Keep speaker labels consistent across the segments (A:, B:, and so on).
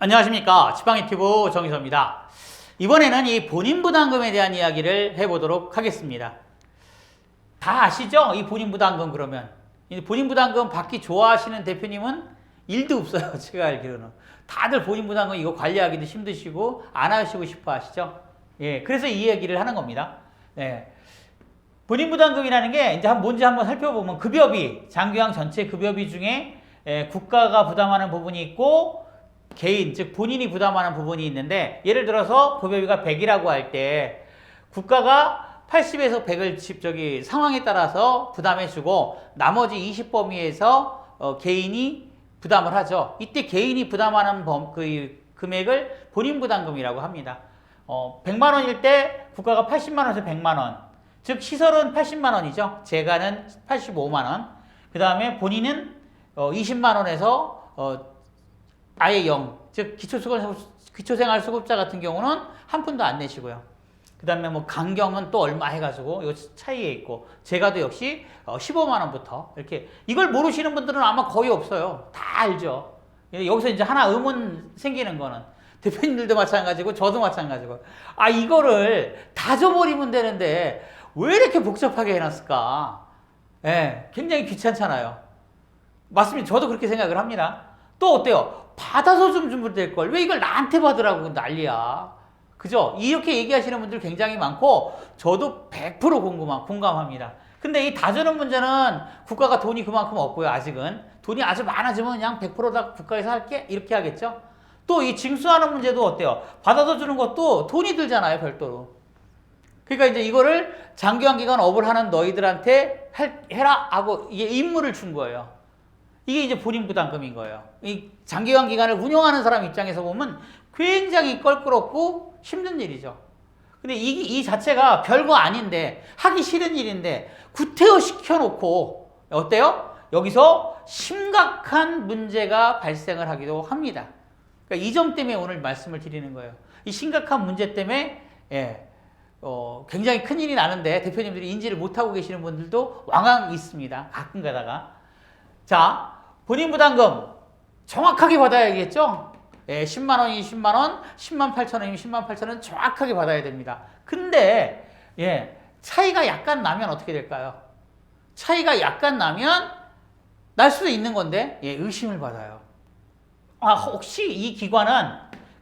A: 안녕하십니까 지방이튜브 정희서입니다. 이번에는 이 본인 부담금에 대한 이야기를 해보도록 하겠습니다. 다 아시죠? 이 본인 부담금 그러면 이 본인 부담금 받기 좋아하시는 대표님은 일도 없어요. 제가 알기로는 다들 본인 부담금 이거 관리하기도 힘드시고 안 하시고 싶어 하시죠. 예, 그래서 이 얘기를 하는 겁니다. 예. 본인 부담금이라는 게 이제 한 뭔지 한번 살펴보면 급여비 장기왕 전체 급여비 중에 예, 국가가 부담하는 부분이 있고 개인 즉 본인이 부담하는 부분이 있는데 예를 들어서 급여비가 100이라고 할 때 국가가 80에서 100을 집 저기 상황에 따라서 부담해 주고 나머지 20 범위에서 어, 개인이 부담을 하죠. 이때 개인이 부담하는 범, 그 금액을 본인 부담금이라고 합니다. 어, 100만 원일 때 국가가 80만 원에서 100만 원. 즉 시설은 80만 원이죠. 재가는 85만 원. 그다음에 본인은 어, 20만 원에서 어, 아예 0. 즉 기초생활수급자 같은 경우는 한 푼도 안 내시고요. 그 다음에 뭐 강경은 또 얼마 해가지고 요 차이에 있고 제가도 역시 어, 15만 원부터 이렇게 이걸 모르시는 분들은 아마 거의 없어요. 다 알죠. 근데 여기서 이제 하나 의문 생기는 거는 대표님들도 마찬가지고 저도 마찬가지고 아 이거를 다 줘버리면 되는데 왜 이렇게 복잡하게 해놨을까? 예, 굉장히 귀찮잖아요. 맞습니다. 저도 그렇게 생각을 합니다. 또 어때요? 받아서 좀 주면 될 걸. 왜 이걸 나한테 받으라고 난리야. 그죠? 이렇게 얘기하시는 분들 굉장히 많고, 저도 100% 공감함, 공감합니다. 근데 이 다주는 문제는 국가가 돈이 그만큼 없고요, 아직은. 돈이 아주 많아지면 그냥 100%다 국가에서 할게? 이렇게 하겠죠? 또 이 징수하는 문제도 어때요? 받아서 주는 것도 돈이 들잖아요, 별도로. 그러니까 이제 이거를 장기간 기간 업을 하는 너희들한테 할, 해라 하고 이게 임무를 준 거예요. 이게 이제 본인 부담금인 거예요. 이 장기간 기간을 운영하는 사람 입장에서 보면 굉장히 껄끄럽고 힘든 일이죠. 근데 이, 이 자체가 별거 아닌데 하기 싫은 일인데 구태여 시켜놓고 어때요? 여기서 심각한 문제가 발생을 하기도 합니다. 그러니까 이 점 때문에 오늘 말씀을 드리는 거예요. 이 심각한 문제 때문에 예, 어, 굉장히 큰 일이 나는데 대표님들이 인지를 못하고 계시는 분들도 왕왕 있습니다. 가끔 가다가. 자, 본인 부담금 정확하게 받아야겠죠? 예, 10만 원이 10만 원, 10만 8천 원이면 10만 8천 원 정확하게 받아야 됩니다. 근데 예, 차이가 약간 나면 어떻게 될까요? 차이가 약간 나면 날 수도 있는 건데 예, 의심을 받아요. 아, 혹시 이 기관은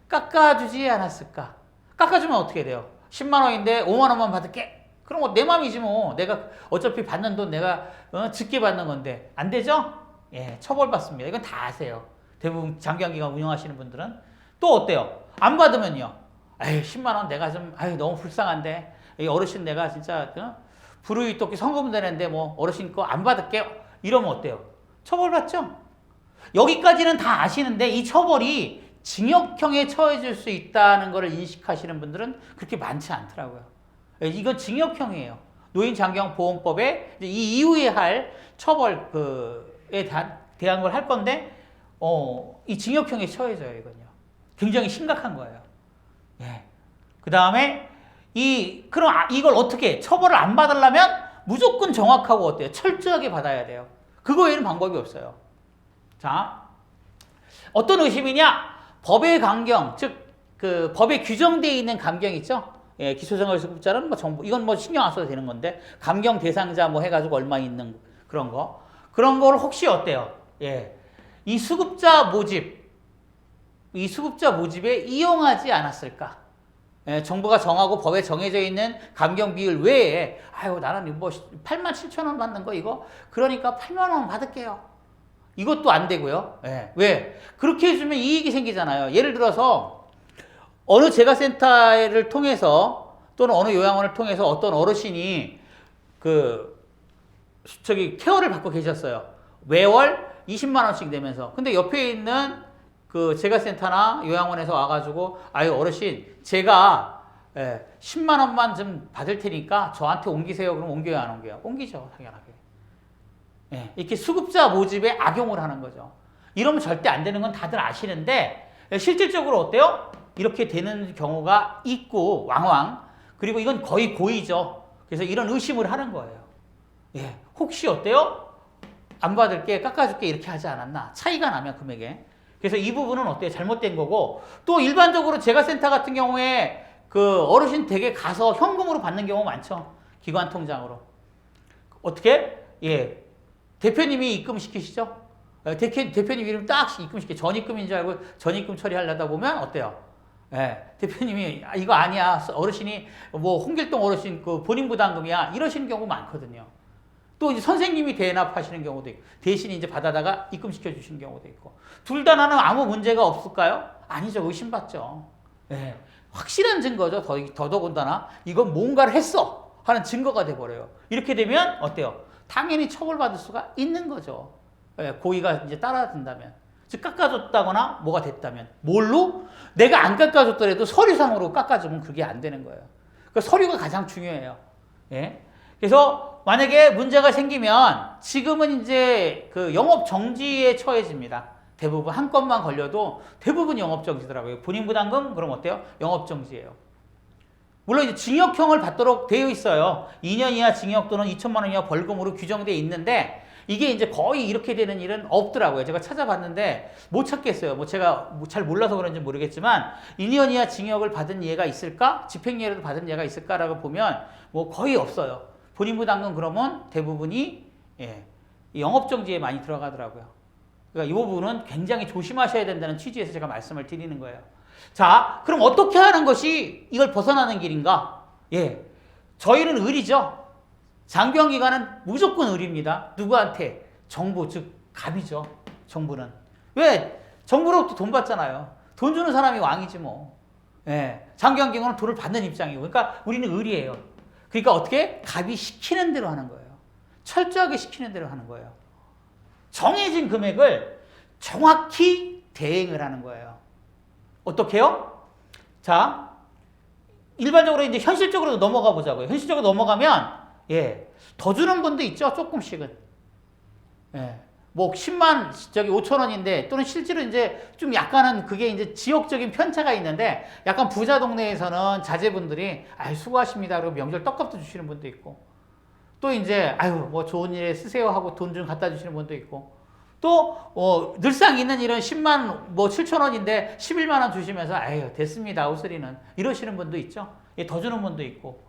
A: 깎아주지 않았을까? 깎아주면 어떻게 돼요? 10만 원인데 5만 원만 받을게. 그럼 뭐내 맘이지 뭐. 내가 어차피 받는 돈 내가 어, 적게 받는 건데 안 되죠? 예, 처벌받습니다. 이건 다 아세요. 대부분 장기간 기간 운영하시는 분들은 또 어때요? 안 받으면요. 에이 10만 원 내가 좀 아유 너무 불쌍한데 이 어르신 내가 진짜 어? 불우이웃돕기 성금 되는데 뭐 어르신 거 안 받을게요. 이러면 어때요? 처벌받죠? 여기까지는 다 아시는데 이 처벌이 징역형에 처해질 수 있다는 것을 인식하시는 분들은 그렇게 많지 않더라고요. 예, 이건 징역형이에요. 노인장기보험법에 이 이후에 할 처벌 그 에 대한, 걸 할 건데 어, 이 징역형에 처해져요, 이건요. 굉장히 심각한 거예요. 예. 그 다음에 이 그럼 아, 이걸 어떻게 처벌을 안 받으려면 무조건 정확하고 어때요? 철저하게 받아야 돼요. 그거 외에는 방법이 없어요. 자, 어떤 의심이냐? 법의 강경, 즉, 그 법에 규정되어 있는 감경 있죠? 예, 기초생활수급자는 뭐 정부, 이건 뭐 신경 안 써도 되는 건데, 감경 대상자 뭐 해가지고 얼마 있는 그런 거. 그런 걸 혹시 어때요? 예. 이 수급자 모집, 이 수급자 모집에 이용하지 않았을까? 예, 정부가 정하고 법에 정해져 있는 감경 비율 외에, 아유, 나는 뭐 8만 7천 원 받는 거 이거? 그러니까 8만 원 받을게요. 이것도 안 되고요. 예. 왜? 그렇게 해주면 이익이 생기잖아요. 예를 들어서 어느 재가센터를 통해서 또는 어느 요양원을 통해서 어떤 어르신이 그 저기 케어를 받고 계셨어요. 매월 20만 원씩 내면서. 근데 옆에 있는 그 재가센터나 요양원에서 와가지고 아유 어르신 제가 예, 10만 원만 좀 받을 테니까 저한테 옮기세요. 그럼 옮겨요 안 옮겨요? 옮기죠 당연하게. 예, 이렇게 수급자 모집에 악용을 하는 거죠. 이러면 절대 안 되는 건 다들 아시는데 예, 실질적으로 어때요? 이렇게 되는 경우가 있고 왕왕 그리고 이건 거의 고의죠. 그래서 이런 의심을 하는 거예요. 예, 혹시 어때요? 안 받을게 깎아줄게 이렇게 하지 않았나 차이가 나면 금액에 그래서 이 부분은 어때요? 잘못된 거고 또 일반적으로 재가센터 같은 경우에 그 어르신 댁에 가서 현금으로 받는 경우 많죠. 기관 통장으로. 어떻게? 예. 대표님이 입금시키시죠? 어, 대표, 대표님 이름 딱 입금시켜. 전입금인 줄 알고 전입금 처리하려다 보면 어때요? 예. 대표님이 아, 이거 아니야. 어르신이 뭐 홍길동 어르신 그 본인 부담금이야. 이러시는 경우 많거든요. 또 이제 선생님이 대납하시는 경우도 있고 대신 이제 받아다가 입금시켜 주시는 경우도 있고 둘 다 나는 아무 문제가 없을까요? 아니죠 의심받죠. 예. 확실한 증거죠. 더, 더더군다나 이건 뭔가를 했어 하는 증거가 돼버려요. 이렇게 되면 어때요? 당연히 처벌받을 수가 있는 거죠. 예, 고의가 이제 따라든다면. 즉 깎아줬다거나 뭐가 됐다면 뭘로? 내가 안 깎아줬더라도 서류상으로 깎아주면 그게 안 되는 거예요. 그 서류가 가장 중요해요. 예? 그래서 만약에 문제가 생기면 지금은 이제 그 영업 정지에 처해집니다. 대부분 한 건만 걸려도 대부분 영업 정지더라고요. 본인 부담금 그럼 어때요? 영업 정지예요. 물론 이제 징역형을 받도록 되어 있어요. 2년 이하 징역 또는 2천만 원 이하 벌금으로 규정되어 있는데 이게 이제 거의 이렇게 되는 일은 없더라고요. 제가 찾아봤는데 못 찾겠어요. 뭐 제가 뭐잘 몰라서 그런지 모르겠지만 2년 이하 징역을 받은 예가 있을까? 집행유예를 받은 예가 있을까라고 보면 뭐 거의 없어요. 본인 부담금 그러면 대부분이 예, 이 영업정지에 많이 들어가더라고요. 그러니까 이 부분은 굉장히 조심하셔야 된다는 취지에서 제가 말씀을 드리는 거예요. 자, 그럼 어떻게 하는 것이 이걸 벗어나는 길인가? 예, 저희는 의리죠. 장기환기관은 무조건 의리입니다. 누구한테? 정부, 즉 갑이죠. 정부는. 왜? 정부로부터 돈 받잖아요. 돈 주는 사람이 왕이지 뭐. 예, 장기환기관은 돈을 받는 입장이고. 그러니까 우리는 의리예요. 그러니까 어떻게? 갑이 시키는 대로 하는 거예요. 철저하게 시키는 대로 하는 거예요. 정해진 금액을 정확히 대행을 하는 거예요. 어떻게요? 자, 일반적으로 이제 현실적으로 넘어가 보자고요. 현실적으로 넘어가면 예, 더 주는 분도 있죠. 조금씩은. 예. 뭐 10만 저기 5천 원인데 또는 실제로 이제 좀 약간은 그게 이제 지역적인 편차가 있는데 약간 부자 동네에서는 자제분들이 아유 수고하십니다. 그리고 명절 떡값도 주시는 분도 있고 또 이제 아유 뭐 좋은 일에 쓰세요. 하고 돈 좀 갖다 주시는 분도 있고 또 어, 늘상 있는 일은 10만 뭐 7천 원인데 11만 원 주시면서 아유 됐습니다. 우스리는. 이러시는 분도 있죠. 예, 더 주는 분도 있고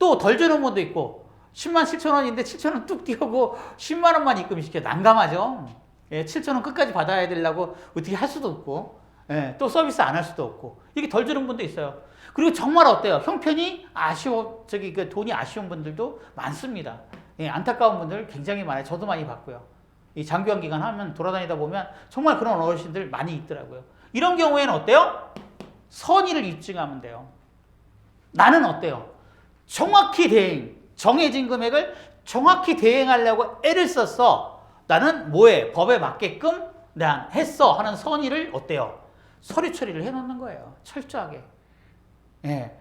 A: 또 덜 주는 분도 있고 10만 7천 원인데 7천 원 뚝 띄우고 10만 원만 입금시켜 난감하죠. 예, 7천 원 끝까지 받아야 되려고 어떻게 할 수도 없고 예, 또 서비스 안 할 수도 없고 이게 덜 주는 분도 있어요. 그리고 정말 어때요? 형편이 아쉬워 저기 그 돈이 아쉬운 분들도 많습니다. 예, 안타까운 분들 굉장히 많아요. 저도 많이 봤고요. 이 장기환 기간 하면 돌아다니다 보면 정말 그런 어르신들 많이 있더라고요. 이런 경우에는 어때요? 선의를 입증하면 돼요. 나는 어때요? 정확히 대행, 정해진 금액을 정확히 대행하려고 애를 썼어. 나는 뭐에 법에 맞게끔 난 했어 하는 선의를 어때요? 서류 처리를 해놓는 거예요. 철저하게. 예.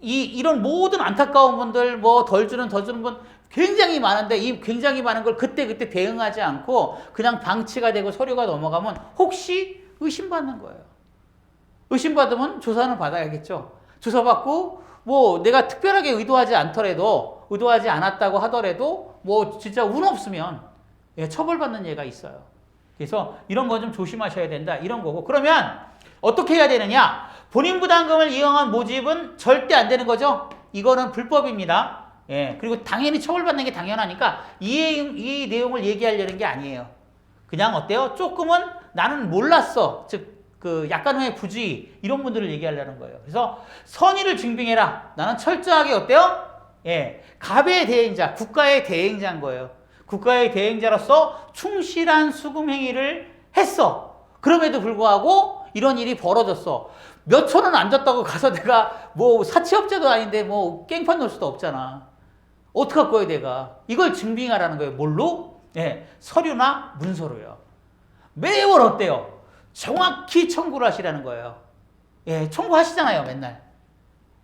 A: 이 이런 모든 안타까운 분들 뭐 덜 주는 더 주는 분 굉장히 많은데 이 굉장히 많은 걸 그때 그때 대응하지 않고 그냥 방치가 되고 서류가 넘어가면 혹시 의심받는 거예요. 의심받으면 조사는 받아야겠죠. 조사받고 뭐 내가 특별하게 의도하지 않더라도 의도하지 않았다고 하더라도 뭐 진짜 운 없으면 예, 처벌받는 예가 있어요. 그래서 이런 거 좀 조심하셔야 된다 이런 거고 그러면 어떻게 해야 되느냐? 본인 부담금을 이용한 모집은 절대 안 되는 거죠. 이거는 불법입니다. 예, 그리고 당연히 처벌받는 게 당연하니까 이, 이 내용을 얘기하려는 게 아니에요. 그냥 어때요? 조금은 나는 몰랐어. 즉, 그 약간의 부주의 이런 분들을 얘기하려는 거예요. 그래서 선의를 증빙해라. 나는 철저하게 어때요? 예, 갑의 대행자, 국가의 대행자인 거예요. 국가의 대행자로서 충실한 수금 행위를 했어. 그럼에도 불구하고 이런 일이 벌어졌어. 몇천 원 안 줬다고 가서 내가 뭐 사채업자도 아닌데 뭐 깽판 넣을 수도 없잖아. 어떡할 거예요, 내가? 이걸 증빙하라는 거예요. 뭘로? 예, 서류나 문서로요. 매월 어때요? 정확히 청구를 하시라는 거예요. 예, 청구하시잖아요, 맨날.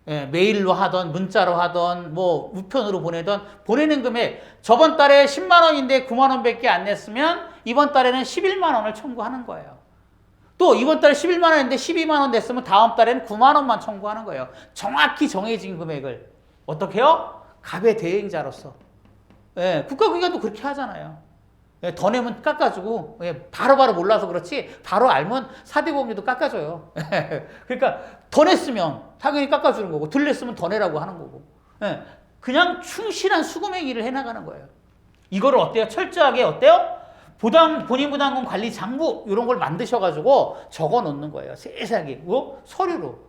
A: 예, 메일로 하던 문자로 하던 뭐 우편으로 보내던 보내는 금액 저번 달에 10만 원인데 9만 원밖에 안 냈으면 이번 달에는 11만 원을 청구하는 거예요. 또 이번 달에 11만 원인데 12만 원 됐으면 다음 달에는 9만 원만 청구하는 거예요. 정확히 정해진 금액을 어떻게 해요? 갑의 대행자로서. 예, 국가기관도 그렇게 하잖아요. 예, 더 내면 깎아주고 예, 바로 바로 몰라서 그렇지 바로 알면 사대보험료도 깎아줘요. 그러니까 더 냈으면 당연히 깎아주는 거고 덜 냈으면 더 내라고 하는 거고 예, 그냥 충실한 수금행위를 해나가는 거예요. 이거를 어때요? 철저하게 어때요? 부담 본인 부담금 관리 장부 이런 걸 만드셔가지고 적어 놓는 거예요. 세세하게 뭐 서류로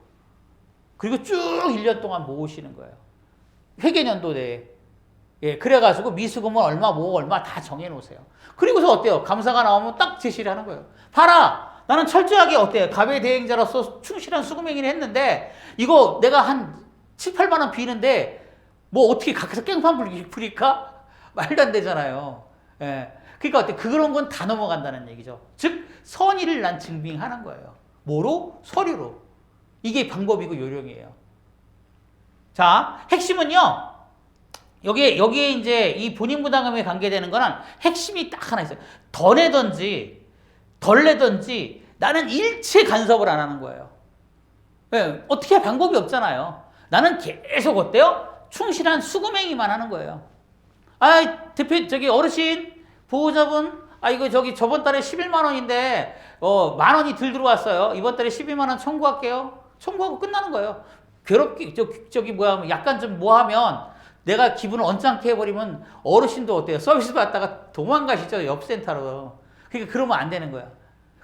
A: 그리고 쭉 1년 동안 모으시는 거예요. 회계년도 내에 예, 그래가지고 미수금은 얼마 모으고 얼마 다 정해놓으세요. 그리고서 어때요? 감사가 나오면 딱 제시를 하는 거예요. 봐라! 나는 철저하게 어때요? 가배 대행자로서 충실한 수금행위를 했는데, 이거 내가 한 7, 8만원 비는데, 뭐 어떻게 각서 깽판 부릴까? 말도 안 되잖아요. 예. 그러니까 어때? 그런 건 다 넘어간다는 얘기죠. 즉, 선의를 난 증빙하는 거예요. 뭐로? 서류로. 이게 방법이고 요령이에요. 자, 핵심은요, 여기에, 여기에 이제 이 본인 부담금에 관계되는 거는 핵심이 딱 하나 있어요. 더 내든지, 덜 내든지 나는 일체 간섭을 안 하는 거예요. 예, 어떻게 할 방법이 없잖아요. 나는 계속 어때요? 충실한 수금행위만 하는 거예요. 아, 대표, 저기 어르신, 보호자분, 아, 이거 저기 저번 달에 11만 원인데, 어, 만 원이 들 들어왔어요. 이번 달에 12만 원 청구할게요. 청구하고 끝나는 거예요. 괴롭게, 저, 저기 뭐야, 약간 좀 뭐 하면 내가 기분을 언짢게 해버리면 어르신도 어때요? 서비스 받다가 도망가시죠. 옆 센터로. 그러니까 그러면 안 되는 거야.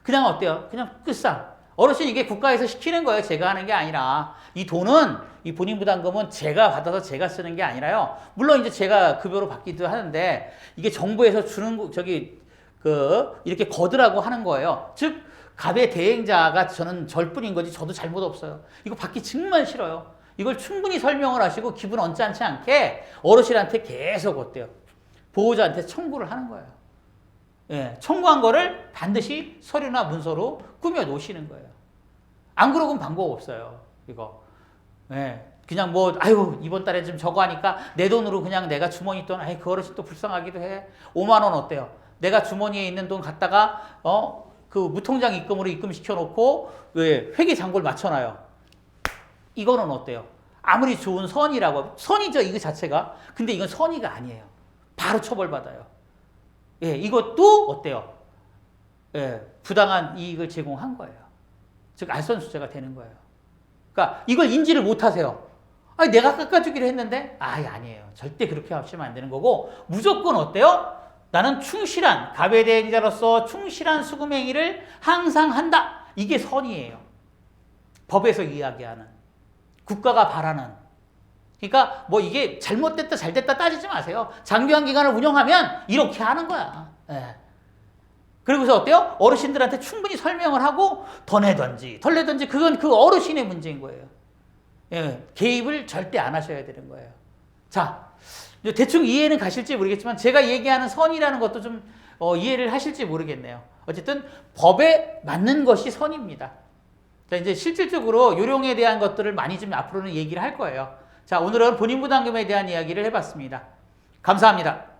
A: 그냥 어때요? 그냥 끝상. 어르신 이게 국가에서 시키는 거예요. 제가 하는 게 아니라. 이 돈은, 이 본인 부담금은 제가 받아서 제가 쓰는 게 아니라요. 물론 이제 제가 급여로 받기도 하는데, 이게 정부에서 주는, 거- 저기, 그, 이렇게 거두라고 하는 거예요. 즉, 갑의 대행자가 저는 절뿐인 거지 저도 잘못 없어요. 이거 받기 정말 싫어요. 이걸 충분히 설명을 하시고 기분 언짢지 않게 어르신한테 계속 어때요? 보호자한테 청구를 하는 거예요. 예, 청구한 거를 반드시 서류나 문서로 꾸며 놓으시는 거예요. 안 그러고는 방법 없어요. 이거. 예. 그냥 뭐, 아유, 이번 달에 좀 저거 하니까 내 돈으로 그냥 내가 주머니 돈, 아이, 그 어르신 또 불쌍하기도 해. 5만 원 어때요? 내가 주머니에 있는 돈 갖다가, 어, 그 무통장 입금으로 입금시켜 놓고, 왜, 회계 잔고를 맞춰 놔요. 이거는 어때요? 아무리 좋은 선이라고, 선이죠, 이거 자체가. 근데 이건 선의가 아니에요. 바로 처벌받아요. 예, 이것도 어때요? 예, 부당한 이익을 제공한 거예요. 즉, 알선수재가 되는 거예요. 그러니까 이걸 인지를 못 하세요. 아니, 내가 깎아주기로 했는데, 아예 아니에요. 절대 그렇게 하시면 안 되는 거고, 무조건 어때요? 나는 충실한, 가배대행자로서 충실한 수금 행위를 항상 한다. 이게 선이에요. 법에서 이야기하는. 국가가 바라는. 그러니까 뭐 이게 잘못됐다 잘됐다 따지지 마세요. 장기간 기간을 운영하면 이렇게 하는 거야. 예. 그리고서 어때요? 어르신들한테 충분히 설명을 하고 더 내든지 덜 내든지 그건 그 어르신의 문제인 거예요. 예. 개입을 절대 안 하셔야 되는 거예요. 자, 대충 이해는 가실지 모르겠지만 제가 얘기하는 선이라는 것도 좀 어, 이해를 하실지 모르겠네요. 어쨌든 법에 맞는 것이 선입니다. 자, 이제 실질적으로 요령에 대한 것들을 많이 좀 앞으로는 얘기를 할 거예요. 자, 오늘은 본인 부담금에 대한 이야기를 해봤습니다. 감사합니다.